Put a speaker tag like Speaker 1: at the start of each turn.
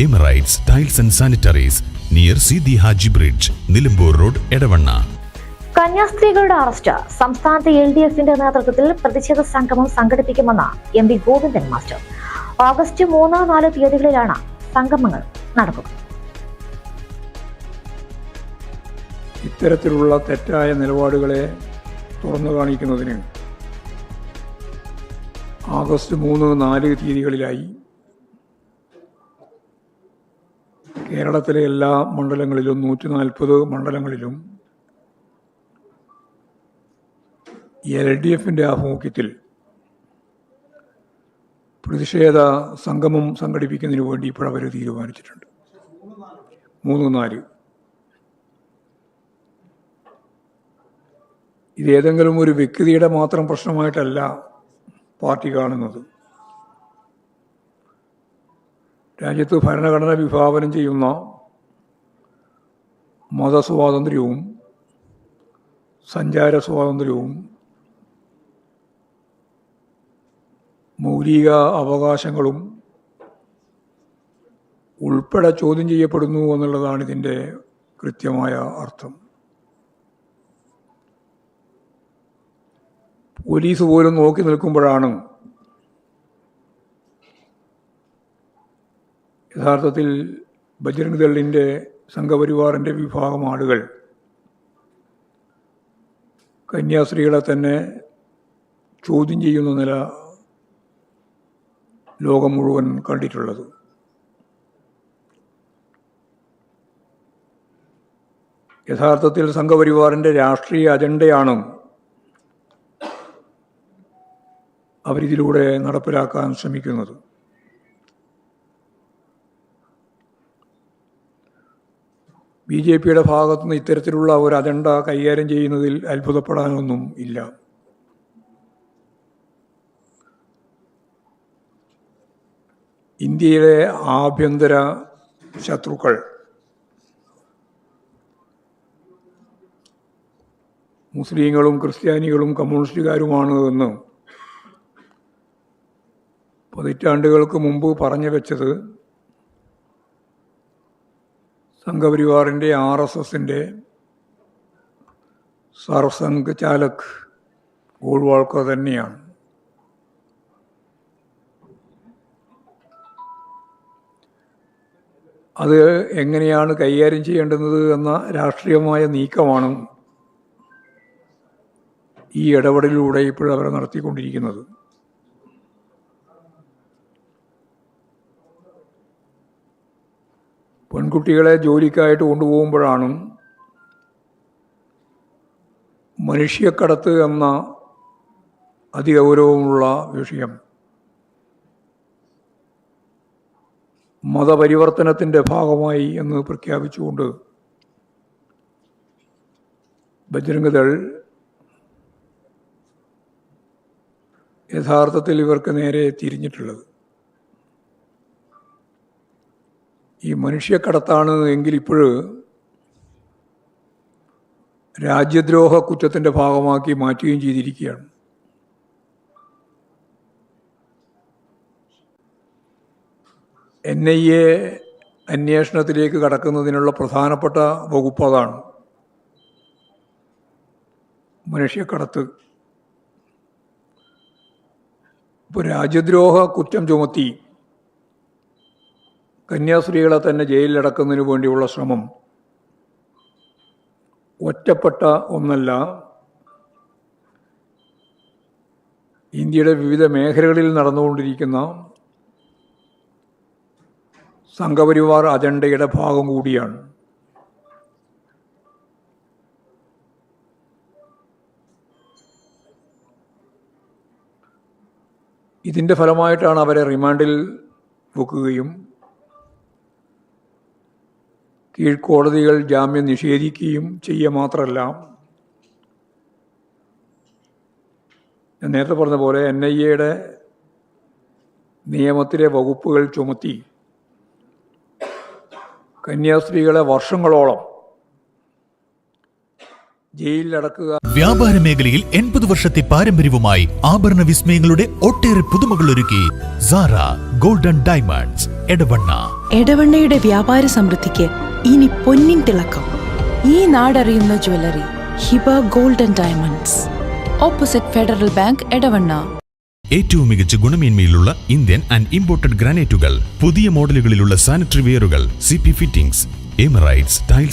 Speaker 1: Emirates tiles and sanitaries near Sidi Haji bridge Nilambur road Edavanna
Speaker 2: കന്യാസ്ത്രീകളുടെ arrest. സംസ്ഥാനത്ത് L D എഫിന്റെ നേതൃത്വത്തിൽ പ്രതിഷേധ സംഗമം സംഘടിപ്പിക്കുമെന്ന് M P Govindan master. August മൂന്ന് നാല് തീയതികളിലാണ് സംഗമങ്ങൾ നടക്കുക
Speaker 3: ഇത്തരത്തിലുള്ള തെറ്റായ നിലപാടുകളെ തുറന്നു കാണിക്കുന്നതിന് ആഗസ്റ്റ് മൂന്ന് നാല് തീയതികളിലായി കേരളത്തിലെ എല്ലാ മണ്ഡലങ്ങളിലും നൂറ്റി നാൽപ്പത് മണ്ഡലങ്ങളിലും എൽ ഡി എഫിന്റെ ആഭിമുഖ്യത്തിൽ പ്രതിഷേധ സംഗമം സംഘടിപ്പിക്കുന്നതിന് വേണ്ടി ഇപ്പോഴവർ തീരുമാനിച്ചിട്ടുണ്ട്. മൂന്ന് നാല്. ഇത് ഏതെങ്കിലും ഒരു വ്യക്തിയുടെ മാത്രം പ്രശ്നമായിട്ടല്ല പാർട്ടി കാണുന്നത്. രാജ്യത്ത് ഭരണഘടന വിഭാവനം ചെയ്യുന്ന മതസ്വാതന്ത്ര്യവും സഞ്ചാര സ്വാതന്ത്ര്യവും മൗലിക അവകാശങ്ങളും ഉൾപ്പെടെ ചോദ്യം ചെയ്യപ്പെടുന്നു എന്നുള്ളതാണ് ഇതിന്റെ കൃത്യമായ അർത്ഥം. പോലീസ് പോലും നോക്കി നിൽക്കുമ്പോഴാണ് യഥാർത്ഥത്തിൽ ബജ്രംഗ് ദളിന്റെ സംഘപരിവാറിന്റെ വിഭാഗം ആളുകൾ കന്യാസ്ത്രീകളെ തന്നെ ചോദ്യം ചെയ്യുന്ന നില ലോകം മുഴുവൻ കണ്ടിട്ടുള്ളത്. യഥാർത്ഥത്തിൽ സംഘപരിവാറിന്റെ രാഷ്ട്രീയ അജണ്ടയാണ് അവരിതിലൂടെ നടപ്പിലാക്കാൻ ശ്രമിക്കുന്നത്. ബി ജെ പിയുടെ ഭാഗത്തുനിന്ന് ഇത്തരത്തിലുള്ള ഒരു അജണ്ട കൈകാര്യം ചെയ്യുന്നതിൽ അത്ഭുതപ്പെടാനൊന്നും ഇല്ല. ഇന്ത്യയിലെ ആഭ്യന്തര ശത്രുക്കൾ മുസ്ലിങ്ങളും ക്രിസ്ത്യാനികളും കമ്മ്യൂണിസ്റ്റുകാരുമാണ് എന്ന് പതിറ്റാണ്ടുകൾക്ക് മുമ്പ് പറഞ്ഞു വെച്ചത് സംഘപരിവാറിന്റെ ആർ എസ് എസിന്റെ സർസംഘ് ചാലക് ഗോൾവാൾക്കർ തന്നെയാണ്. അത് എങ്ങനെയാണ് കൈകാര്യം ചെയ്യേണ്ടുന്നത് എന്ന രാഷ്ട്രീയമായ നീക്കമാണ് ഈ ഇടപെടലിലൂടെ ഇപ്പോഴവരെ നടത്തിക്കൊണ്ടിരിക്കുന്നത്. പെൺകുട്ടികളെ ജോലിക്കായിട്ട് കൊണ്ടുപോകുമ്പോഴാണ് മനുഷ്യക്കടത്ത് എന്ന അതിഗൗരവമുള്ള വിഷയം. മതപരിവർത്തനത്തിന്റെ ഭാഗമായി എന്ന് പ്രഖ്യാപിച്ചുകൊണ്ട് ബജ്രംഗദൾ യഥാർത്ഥത്തിൽ ഇവർക്ക് നേരെ തിരിഞ്ഞിട്ടുള്ളത്. ഈ മനുഷ്യക്കടത്താണ് എങ്കിൽ ഇപ്പോഴ് രാജ്യദ്രോഹ കുറ്റത്തിന്റെ ഭാഗമാക്കി മാറ്റുകയും ചെയ്തിരിക്കുകയാണ്. എൻ ഐ എ അന്വേഷണത്തിലേക്ക് കടക്കുന്നതിനുള്ള പ്രധാനപ്പെട്ട വകുപ്പ് അതാണ് മനുഷ്യക്കടത്ത്. ഇപ്പോൾ രാജ്യദ്രോഹ കുറ്റം ചുമത്തി കന്യാസ്ത്രീകളെ തന്നെ ജയിലിലടക്കുന്നതിന് വേണ്ടിയുള്ള ശ്രമം ഒറ്റപ്പെട്ട ഒന്നല്ല. ഇന്ത്യയുടെ വിവിധ മേഖലകളിൽ നടന്നുകൊണ്ടിരിക്കുന്ന സംഘപരിവാർ അജണ്ടയുടെ ഭാഗം കൂടിയാണ്. ഇതിന്റെ ഫലമായിട്ടാണ് അവരെ റിമാൻഡിൽ വെക്കുകയും കീഴ്ക്കോടതികൾ ജാമ്യം നിഷേധിക്കുകയും ചെയ്യുക മാത്രമല്ല ഞാൻ നേരത്തെ പറഞ്ഞ പോലെ എൻ ഐ എയുടെ നിയമത്തിലെ വകുപ്പുകൾ ചുമത്തി. കന്യാസ്ത്രീകളെ വർഷങ്ങളോളം ജയിലിലടക്കുക.
Speaker 4: വ്യാപാര മേഖലയിൽ എൺപത് വർഷത്തെ പാരമ്പര്യവുമായി ആഭരണ വിസ്മയങ്ങളുടെ ഒട്ടേറെ പുതുമകൾ ഒരുക്കി. Sara golden diamonds Edavanna.
Speaker 5: എടവണ്ണയുടെ വ്യാപാര സമൃദ്ധിക്ക് ഇനി പൊന്നിൻ തിളക്കം. ഈ നാടറിയുന്ന jewellery Hiba golden diamonds. Opposite federal bank Edavanna.
Speaker 1: ഏറ്റവും മികച്ച ഗുണമേന്മയിലുള്ള ഇന്ത്യൻ ആൻഡ് ഇമ്പോർട്ടഡ് ഗ്രാനൈറ്റുകൾ പുതിയ മോഡലുകളിലുള്ള sanitary വെയറുകൾ C P fittings Emirates Tiles